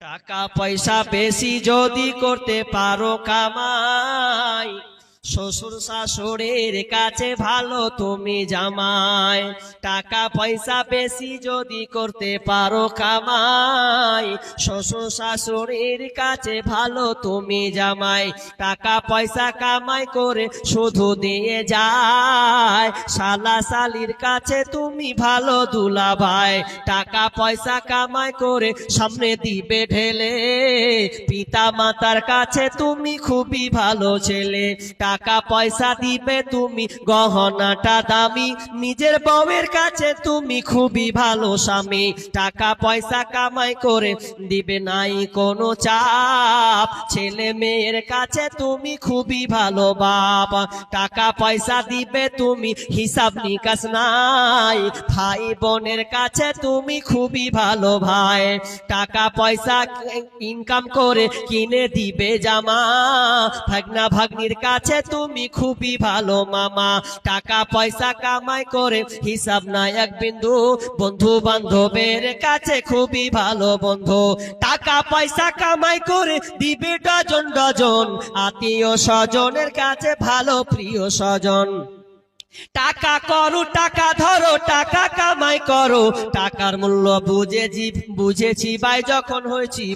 টাকা পয়সা বেশি যদি করতে পারো কামাই, শ্বশুর শাশুড়ির কাছে ভালো তুমি জামাই। টাকা পয়সা বেশি যদি করতে পারো কামাই শ্বশুর শাশুড়ির কাছে ভালো তুমি জামাই। টাকা পয়সা কামাই করে শুধু দিয়ে যায়। শালা শালির কাছে তুমি ভালো দুলা ভাই টাকা পয়সা কামাই করে সামনে দিবে ঢেলে। পিতা মাতার কাছে তুমি খুবই ভালো ছেলে। টাকা পয়সা দিবে তুমি, গহনাটা দামি, নিজের বউয়ের কাছে তুমি খুবই ভালো স্বামী। টাকা পয়সা কামাই করে দিবে নাই কোনো চাপ। ছেলে মেয়ের কাছে তুমি খুবই ভালো বাপ। টাকা পয়সা দিবে তুমি, হিসাব নিকাশ নাই। ভাই বোনের কাছে তুমি খুবই ভালো ভাই। টাকা পয়সা, ইনকাম করে কিনে দিবে জামা। ভাগনা ভাগ্নির কাছে তুমি খুবই ভালো মামা। টাকা পয়সা কামাই করে হিসাব নাই এক বিন্দু। বন্ধু বান্ধবের কাছে খুবই ভালো বন্ধু। টাকা পয়সা কামাই করে দিবে ডজন ডজন। আত্মীয় স্বজনের কাছে ভালো প্রিয় স্বজন। টাকা করো, টাকা ধরো, টাকা কামাই করো। টাকার মূল্য বুঝেছি বুঝেছি ভাই, যখন হয়েছি